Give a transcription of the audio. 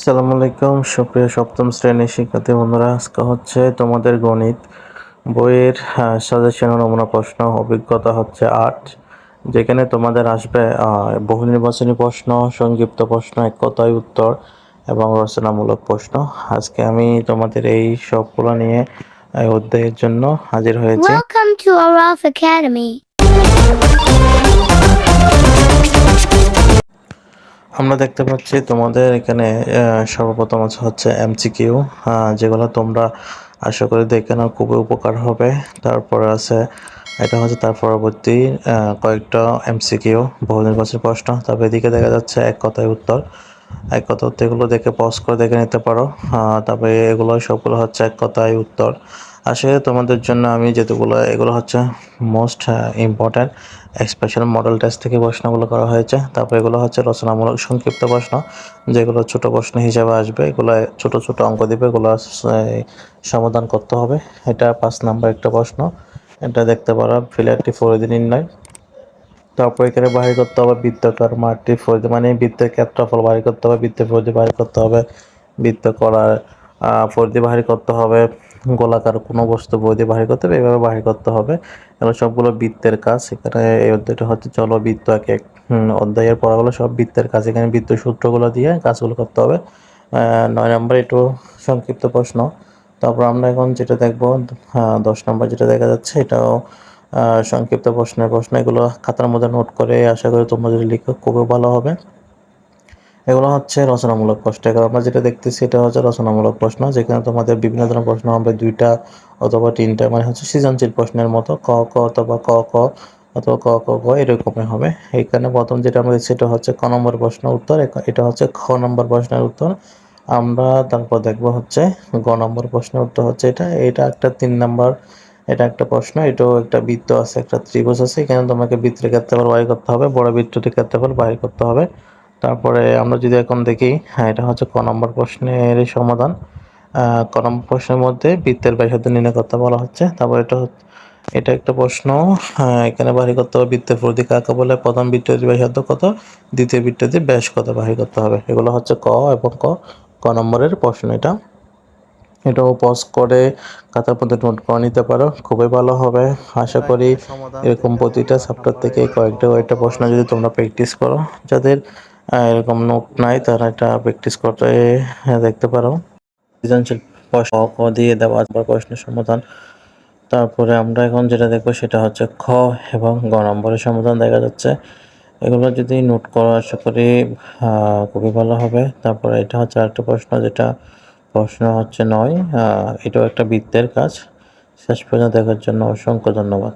আসসালামু আলাইকুম, সুপ্রিয় সপ্তম শ্রেণির শিক্ষার্থী বন্ধুরা, আজকে হচ্ছে তোমাদের গণিত বইয়ের সাজেশন নমুনা প্রশ্ন, অভিজ্ঞতা হচ্ছে আট, যেখানে তোমাদের আসবে বহু নির্বাচনী প্রশ্ন, সংক্ষিপ্ত প্রশ্ন, এক কথায় উত্তর এবং রচনামূলক প্রশ্ন। আজকে আমি তোমাদের এই সবগুলো নিয়ে অধ্যায়ের জন্য হাজির হয়েছি। আমরা দেখতে পাচ্ছি তোমাদের এখানে সর্বপ্রথম আছে হচ্ছে এমসিকিউ যেগুলো তোমরা আশা করি দেখে নাও খুবই উপকার হবে। তারপরে আছে এটা হচ্ছে তার পরবর্তী কয়েকটা এমসিকিউ বহু নির্বাচনী প্রশ্ন। তারপর এদিকে দেখা যাচ্ছে এক কথায় উত্তর। এক কথা উত্তর এগুলো দেখে পজ করে দেখে নিতে পারো। আহ, তারপরে এগুলো সবগুলো হচ্ছে এক কথায় উত্তর। আসলে তোমাদের জন্য আমি যেগুলো এগুলো হচ্ছে most important special model test থেকে প্রশ্নগুলো করা হয়েছে। তারপর এগুলো হচ্ছে রচনামূলক সংক্ষিপ্ত প্রশ্ন, যেগুলো ছোট প্রশ্ন হিসাবে আসবে, এগুলো ছোট ছোট অঙ্ক দেবে, এগুলো সমাধান করতে হবে। এটা পাঁচ নাম্বার একটা প্রশ্ন, এটা দেখতে পারো ফিলারটি ফরিদি নির্ণয়। তারপর এখানে বাহির করতে হবে বৃত্তাকার মাঠটি ফরিদি মানে বৃত্তের ক্ষেত্রফল বাহির করতে হবে, বৃত্তের ফরিদি বাহির করতে হবে, বৃত্ত করার ফরিদি বাহির করতে হবে, গোলাকার কোনো বস্তু বৈদি বাহির করতে হবে, এভাবে বাহির করতে হবে। এগুলো সবগুলো বৃত্তের কাজ, এখানে এই অধ্যায়টা হচ্ছে চলো বৃত্ত এক এক। অধ্যায়ের পড়াগুলো সব বৃত্তের কাজ, এখানে বৃত্ত সূত্রগুলো দিয়ে কাজগুলো করতে হবে। নয় নম্বর একটু সংক্ষিপ্ত প্রশ্ন। তারপর আমরা এখন যেটা দেখব দশ নম্বর যেটা দেখা যাচ্ছে, এটাও সংক্ষিপ্ত প্রশ্নের প্রশ্ন, এগুলো খাতার মধ্যে নোট করে আশা করি তোমরা যদি লিখো, খুবই ভালো হবে। এগুলো হচ্ছে রচনামূলক প্রশ্ন। এগুলো আমরা যেটা দেখতেছি, এটা হচ্ছে রচনামূলক প্রশ্ন, যেখানে তোমাদের বিভিন্ন ধরনের প্রশ্ন হবে, দুইটা অথবা তিনটা মানে হচ্ছে সৃজনশীল প্রশ্নের মতো, ক ক অথবা ক ক অথবা ক ক ক এরকমই হবে। এখানে প্রথম যেটা আমরা এটা হচ্ছে ক নম্বর প্রশ্ন উত্তর এটা হচ্ছে খ নম্বর প্রশ্নের উত্তর। আমরা তারপর দেখব হচ্ছে গ নম্বর প্রশ্নের উত্তর হচ্ছে এটা এটা একটা তিন নম্বর, এটা একটা প্রশ্ন, এটাও একটা বৃত্ত আছে, একটা ত্রিভুজ আছে, এখানে তোমাকে বৃত্তের ক্ষেত্রফল বাহির করতে হবে, বড় বৃত্তটির ক্ষেত্রফল বাহির করতে হবে। তারপরে আমরা যদি এখন দেখি হ্যাঁ এটা হচ্ছে ক নম্বর প্রশ্নের সমাধান। ক নম্বর প্রশ্নের মধ্যে বৃত্তের ব্যাসার্ধ নির্ণয় করতে বলা হচ্ছে। তারপর এটা এটা একটা প্রশ্ন হ্যাঁ, এখানে বাহির করতে হবে বৃত্তের প্রতি কাকে বলে? প্রথম বৃত্তের ব্যাসার্ধ কত? দ্বিতীয় বৃত্তের ব্যাস কত বাহির করতে হবে? এগুলো হচ্ছে ক এবং ক ক নম্বরের প্রশ্ন এটা। এটাও পজ করে খাতার মধ্যে নোট করে নিতে পারো খুবই ভালো হবে। আশা করি এরকম প্রতিটা চ্যাপ্টার থেকে কয়েকটা কয়েকটা প্রশ্ন যদি তোমরা প্র্যাকটিস করো যাদের এরকম নোট নাই তারা এটা প্র্যাকটিস করতে আহ, দেখতে পারো। সৃজনশীল ক দিয়ে দেওয়া বা প্রশ্নের সমাধান। তারপরে আমরা এখন যেটা দেখব সেটা হচ্ছে খ এবং গ নম্বরের সমাধান দেখা যাচ্ছে। এগুলো যদি নোট করো আশা করি খুবই ভালো হবে। তারপরে এটা হচ্ছে আরেকটা প্রশ্ন যেটা প্রশ্ন হচ্ছে নয় এটাও একটা বৃত্তের কাজ। শেষ পর্যন্ত দেখার জন্য অসংখ্য ধন্যবাদ।